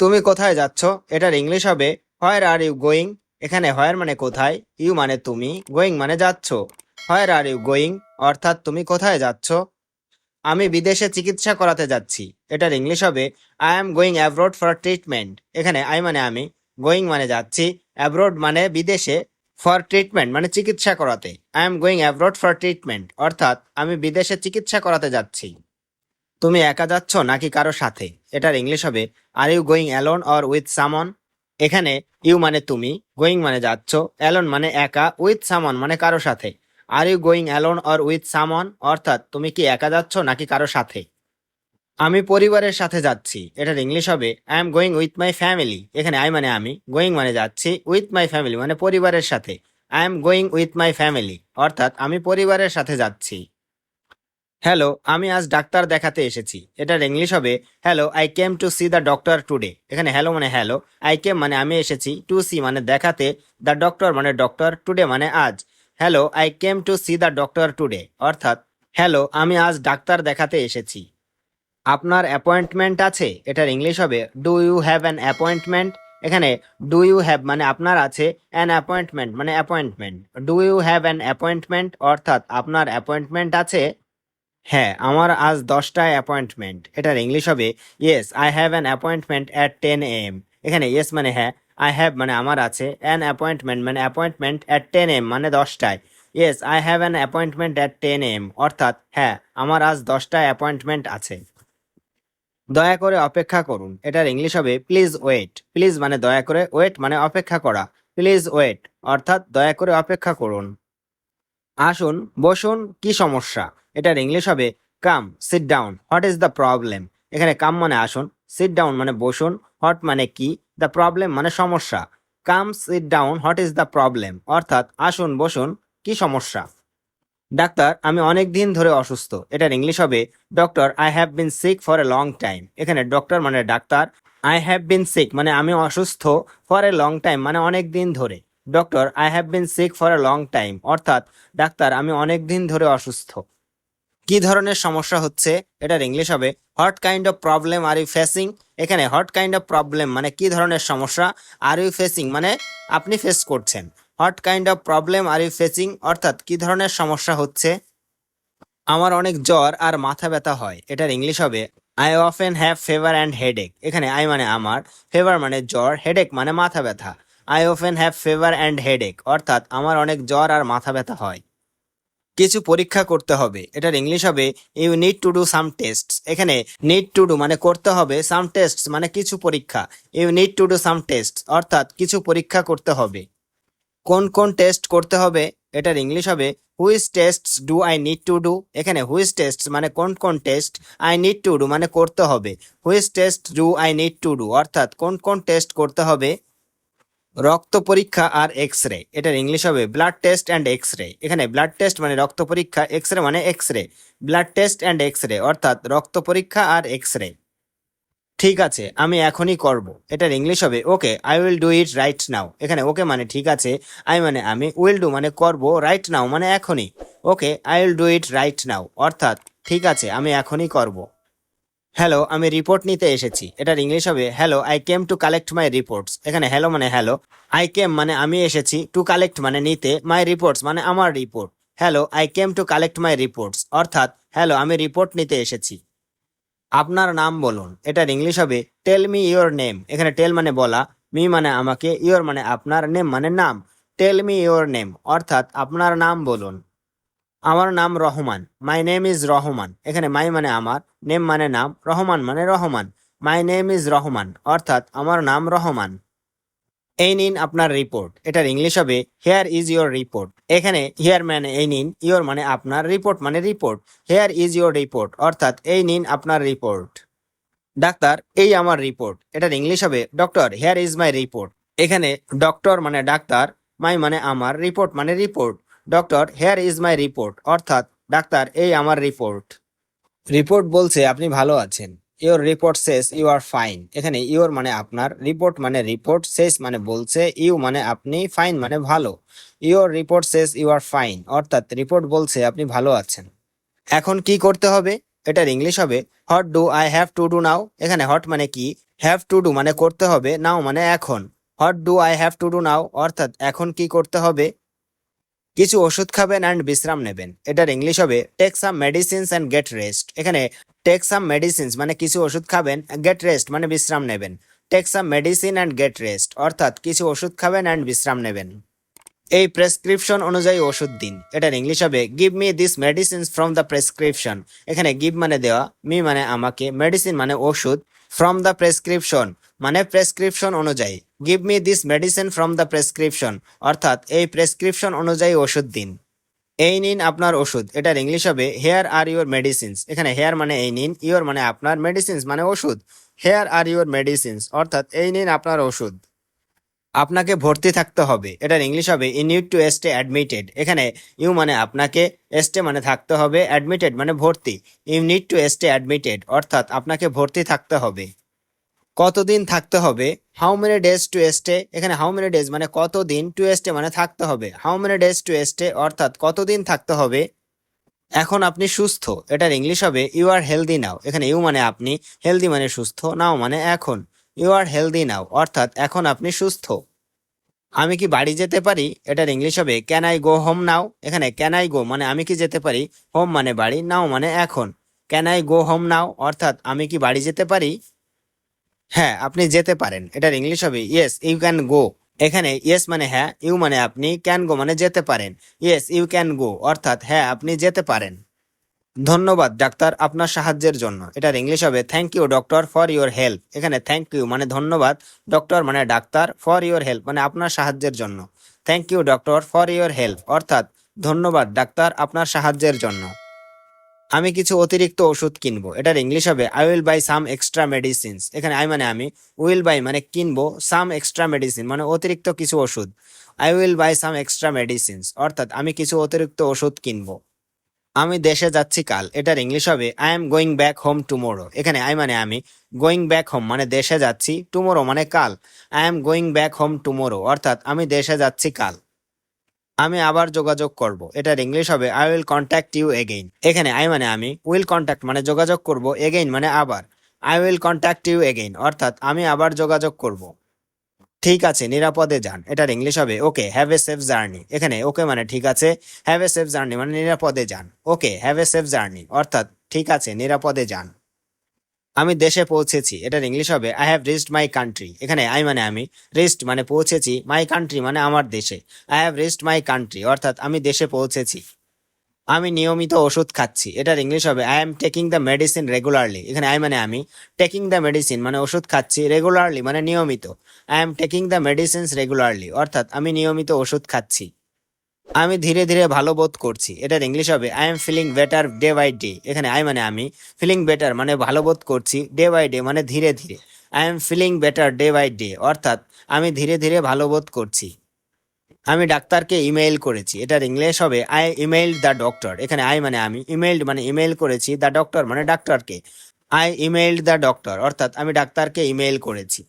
তুমি কোথায় যাচ্ছ? এটার ইংলিশ হবে হোয়ার আর ইউ গোয়িং এখানে হোয়ার মানে কোথায় ইউ মানে তুমি গোয়িং মানে যাচ্ছ। হোয়ার আর ইউ গোয়িং অর্থাৎ তুমি কোথায় যাচ্ছ? আমি বিদেশে চিকিৎসা করাতে যাচ্ছি। এটার ইংলিশ হবে I am going abroad for treatment এখানে আই মানে আমি গোয়িং মানে যাচ্ছি অ্যাব্রোড মানে বিদেশে ফর ট্রিটমেন্ট মানে চিকিৎসা করাতে। I am going abroad for treatment অর্থাৎ আমি বিদেশে চিকিৎসা করাতে যাচ্ছি। তুমি একা যাচ্ছ নাকি কারও সাথে? এটার ইংলিশ হবে are you going alone or with someone এখানে ইউ মানে তুমি গোয়িং মানে যাচ্ছ অ্যালোন মানে একা উইথ সামন মানে কারও সাথে। Are you going alone or with someone অর্থাৎ, তুমি কি একা যাচ্ছ নাকি কারও সাথে? আমি পরিবারের সাথে যাচ্ছি। এটার ইংলিশ হবে I am going with my family এখানে আই মানে আমি গোয়িং মানে যাচ্ছি উইথ মাই ফ্যামিলি মানে পরিবারের সাথে। I am going with my family অর্থাৎ, আমি পরিবারের সাথে যাচ্ছি। হ্যালো আমি আজ ডাক্তার দেখাতে এসেছি। এটার ইংলিশ হবে hello I came to see the doctor today এখানে হ্যালো মানে হ্যালো আই কেম মানে আমি এসেছি টু সি মানে দেখাতে দ্য ডক্টর মানে ডক্টর টুডে মানে আজ। Hello I came to see the doctor today অর্থাৎ হ্যালো আমি আজ ডাক্তার দেখাতে এসেছি। আপনার অ্যাপয়েন্টমেন্ট আছে? এটার ইংলিশ হবে do you have an appointment এখানে ডু ইউ হ্যাভ মানে আপনার আছে অ্যান অ্যাপয়েন্টমেন্ট মানে appointment do you have an appointment অর্থাৎ, আপনার অ্যাপয়েন্টমেন্ট আছে হ্যাঁ আমার আজ দশটায় অ্যাপয়েন্টমেন্ট এটার ইংলিশ হবে yes I have an appointment at ten AM এখানে ইয়েস মানে হ্যাঁ আই হ্যাভ মানে আমার আছে অ্যান অ্যাপয়েন্টমেন্ট মানে অ্যাপয়েন্টমেন্ট অ্যাট টেন এম মানে দশটায়। Yes I have an appointment at ten AM অর্থাৎ হ্যাঁ আমার আজ দশটায় অ্যাপয়েন্টমেন্ট আছে। দয়া করে অপেক্ষা করুন। এটার ইংলিশ হবে প্লিজ ওয়েট প্লিজ মানে দয়া করে ওয়েট মানে অপেক্ষা করা। প্লিজ ওয়েট অর্থাৎ, দয়া করে অপেক্ষা করুন। আসুন, বসুন, কি সমস্যা? এটার ইংলিশ হবে come sit down what is the problem এখানে কাম মানে আসুন সিট ডাউন মানে বসুন হট মানে কি? দ্য প্রবলেম মানে সমস্যা। Come sit down what is the problem অর্থাৎ আসুন, বসুন, কি সমস্যা? ডাক্তার, আমি অনেক দিন ধরে অসুস্থ। এটার ইংলিশ হবে doctor I have been sick for a long time এখানে ডক্টর মানে ডাক্তার আই হ্যাভ বিন সিক মানে আমি অসুস্থ ফর এ লং টাইম মানে অনেক দিন ধরে। Doctor I have been sick for a long time অর্থাৎ, ডাক্তার, আমি অনেক দিন ধরে অসুস্থ। কি ধরনের সমস্যা হচ্ছে? এটার ইংলিশ হবে what kind of problem are you facing এখানে হট কাইন্ড অফ প্রবলেম মানে কি ধরনের সমস্যা? আর ইউ ফেসিং মানে আপনি ফেস করছেন। What kind of problem are you facing অর্থাৎ, কি ধরনের সমস্যা হচ্ছে? আমার অনেক জ্বর আর মাথা ব্যথা হয়। এটার ইংলিশ হবে I often have fever and headache এখানে আই মানে আমার ফেভার মানে জ্বর হেডেক মানে মাথা ব্যথা। I often have fever and headache অর্থাৎ আমার অনেক জ্বর আর মাথা ব্যথা হয়। কিছু পরীক্ষা করতে হবে। এটার ইংলিশ হবে you need to do some test এখানে নিড টু ডু মানে করতে হবে সাম টেস্ট মানে কিছু পরীক্ষা। You need to do some test অর্থাৎ কিছু পরীক্ষা করতে হবে। কোন কোন টেস্ট করতে হবে? এটার ইংলিশ হবে which test do I need to do এখানে হুইচ টেস্ট মানে কোন কোন test I need to do মানে করতে হবে। Which test do I need to do অর্থাৎ কোন কোন টেস্ট করতে হবে? রক্ত পরীক্ষা আর এক্স রে এটার ইংলিশ হবে blood test and X ray এখানে ব্লাড টেস্ট মানে রক্ত পরীক্ষা এক্স রে মানে X ray blood test and X ray অর্থাৎ রক্ত পরীক্ষা আর এক্স রে ঠিক আছে, আমি এখনই করব। এটার ইংলিশ হবে okay I will do it right now এখানে ওকে মানে ঠিক আছে আই মানে আমি উইল ডু মানে করব রাইট নাও মানে এখনই। Okay I will do it right now অর্থাৎ ঠিক আছে, আমি এখনই করব। হ্যালো আমি রিপোর্ট নিতে এসেছি। এটার ইংলিশ হবে hello I came to collect my reports এখানে হ্যালো মানে হ্যালো আই কেম মানে আমি এসেছি টু কালেক্ট মানে নিতে মাই রিপোর্টস মানে আমার report hello I came to collect my reports অর্থাৎ হ্যালো আমি রিপোর্ট নিতে এসেছি। আপনার নাম বলুন। এটার ইংলিশ হবে টেল মি ইওর নেম এখানে টেল মানে বলা মি মানে আমাকে ইওর মানে আপনার নেম মানে নাম। টেল মি ইওর নেম অর্থাৎ, আপনার নাম বলুন। আমার নাম Rahman. My name is Rahman. এখানে মাই মানে আমার নেম মানে নাম, রহমান মানে Rahman. My name is Rahman, অর্থাৎ আমার নাম রহমান। এই নিন আপনার রিপোর্ট এটার ইংলিশ হবে হেয়ার ইজ ইয়োর রিপোর্ট এখানে হেয়ার মানে এই নিন ইয়োর মানে আপনার রিপোর্ট মানে report here is your report অর্থাৎ এই নিন আপনার রিপোর্ট ডাক্তার, এই আমার রিপোর্ট এটার ইংলিশ হবে doctor here is my report এখানে ডক্টর মানে ডাক্তার মাই মানে আমার রিপোর্ট মানে report doctor here is my report অর্থাৎ ডাক্তার এই আমার রিপোর্ট রিপোর্ট বলছে, আপনি ভালো আছেন। ইওর রিপোর্ট শেষ ইউ আর ফাইন এখানে ইওর মানে আপনার রিপোর্ট মানে রিপোর্ট শেষ মানে বলছে ইউ মানে আপনি ফাইন মানে ভালো। ইওর রিপোর্ট শেষ ইউ আর ফাইন অর্থাৎ রিপোর্ট বলছে, আপনি ভালো আছেন। এখন কি করতে হবে? এটার ইংলিশ হবে what do I have to do now এখানে হট মানে কি? হ্যাভ টু ডু মানে করতে হবে নাও মানে এখন। What do I have to do now অর্থাৎ, এখন কি করতে হবে? কিছু ওষুধ খাবেন অ্যান্ড বিশ্রাম নেবেন। এটার ইংলিশ হবে take some medicines and get rest এখানে টেক সাম মেডিসিনস মানে কিছু ওষুধ খাবেন গেট রেস্ট মানে বিশ্রাম নেবেন। Take some medicine and get rest অর্থাৎ কিছু ওষুধ খাবেন অ্যান্ড বিশ্রাম নেবেন। এই প্রেসক্রিপশন অনুযায়ী ওষুধ দিন। এটার ইংলিশ হবে give me this medicines from the prescription এখানে গিভ মানে দেওয়া মি মানে আমাকে। মেডিসিন মানে ওষুধ। ফ্রম দ্য প্রেসক্রিপশন মানে প্রেসক্রিপশন অনুযায়ী। Give me this medicine from the prescription অর্থাৎ এই প্রেসক্রিপশন অনুযায়ী ওষুধ দিন। এই নিন আপনার ওষুধ, এটার ইংলিশ হবে হেয়ার আর ইউর মেডিসিনস এখানে হেয়ার মানে এই নিন ইউর মানে আপনার মেডিসিনস মানে ওষুধ। হেয়ার আর ইউর মেডিসিনস অর্থাৎ এই নিন আপনার ওষুধ। আপনাকে ভর্তি থাকতে হবে। এটার ইংলিশ হবে in need to stay admitted এখানে ইউ মানে আপনাকে স্টে মানে থাকতে হবে অ্যাডমিটেড মানে ভর্তি। You need to stay admitted অর্থাৎ আপনাকে ভর্তি থাকতে হবে। কতদিন থাকতে হবে? How many days to stay এখানে হাউ মেনি ডেজ মানে কতদিন টু স্টে মানে থাকতে হবে। How many days to stay অর্থাৎ কতদিন থাকতে হবে? এখন আপনি সুস্থ। এটার ইংলিশ হবে ইউ আর হেলদি নাও এখানে ইউ মানে আপনি হেলদি মানে সুস্থ নাও মানে এখন। ইউ আর হেলদি নাও অর্থাৎ এখন আপনি সুস্থ। আমি কি বাড়ি যেতে পারি? এটার ইংলিশ হবে can I go home now এখানে ক্যান আই গো মানে আমি কি যেতে পারি? হোম মানে বাড়ি নাও মানে এখন। Can I go home now অর্থাৎ, আমি কি বাড়ি যেতে পারি? হ্যাঁ আপনি যেতে পারেন। এটার ইংলিশ হবে ইয়েস ইউ ক্যান গো এখানে ইয়েস মানে হ্যাঁ ইউ মানে আপনি ক্যান গো মানে যেতে পারেন। ইয়েস ইউ ক্যান গো অর্থাৎ হ্যাঁ আপনি যেতে পারেন। ধন্যবাদ, ডাক্তার আপনার সাহায্যের জন্য। এটার ইংলিশ হবে thank you doctor for your help এখানে থ্যাংক ইউ মানে ধন্যবাদ ডক্টর মানে ডাক্তার ফর ইউর হেল্প মানে আপনার সাহায্যের জন্য। Thank you doctor for your help অর্থাৎ, ধন্যবাদ, ডাক্তার, আপনার সাহায্যের জন্য। আমি কিছু অতিরিক্ত ওষুধ কিনবো। এটার ইংলিশ হবে I will buy some extra medicines এখানে আই মানে আমি উইল বাই মানে কিনবো সাম এক্সট্রা মেডিসিন মানে অতিরিক্ত কিছু ওষুধ। I will buy some extra medicines অর্থাৎ, আমি কিছু অতিরিক্ত ওষুধ কিনবো। আমি দেশে যাচ্ছি কাল। এটার ইংলিশ হবে I am going back home tomorrow এখানে আই মানে আমি গোয়িং ব্যাক হোম মানে দেশে যাচ্ছি টুমোরো মানে কাল। I am going back home tomorrow অর্থাৎ, আমি দেশে যাচ্ছি কাল। আমি আবার যোগাযোগ করব। এটার ইংলিশ হবে I will contact you again এখানে আই মানে আমি উইল কন্ট্যাক্ট মানে যোগাযোগ করব এগেইন মানে আবার। I will contact you again অর্থাৎ, আমি আবার যোগাযোগ করব। ঠিক আছে, নিরাপদে যান। এটার ইংলিশ হবে okay have a safe journey এখানে ওকে মানে ঠিক আছে হ্যাভ এ সেফ জার্নি মানে নিরাপদে যান। Okay have a safe journey অর্থাৎ, ঠিক আছে, নিরাপদে যান। আমি দেশে পৌঁছেছি, এটার ইংলিশ হবে I have reached my country এখানে আই মানে আমি রিস্ট মানে পৌঁছেছি মাই কান্ট্রি মানে আমার দেশে। I have reached my country অর্থাৎ, আমি দেশে পৌঁছেছি। আমি নিয়মিত ওষুধ খাচ্ছি। এটার ইংলিশ হবে I am taking the medicine regularly এখানে আই মানে আমি টেকিং দ্য মেডিসিন মানে ওষুধ খাচ্ছি রেগুলারলি মানে নিয়মিত। I am taking the medicines regularly অর্থাৎ আমি নিয়মিত ওষুধ খাচ্ছি। আমি ধীরে ধীরে ভালো বোধ করছি। এটার ইংলিশ হবে I am feeling better day by day এখানে আই মানে আমি ফিলিং বেটার মানে ভালো বোধ করছি ডে বাই ডে মানে ধীরে ধীরে। I am feeling better day by day অর্থাৎ আমি ধীরে ধীরে ভালো বোধ করছি। আমি ডাক্তারকে ইমেইল করেছি। এটার ইংলিশ হবে আই ইমেইল দ্য ডক্টর এখানে আই মানে আমি। ইমেইল মানে ইমেইল করেছি দ্য ডক্টর মানে ডাক্তারকে। আই ইমেইল দ্য ডক্টর অর্থাৎ আমি ডাক্তারকে ইমেইল করেছি।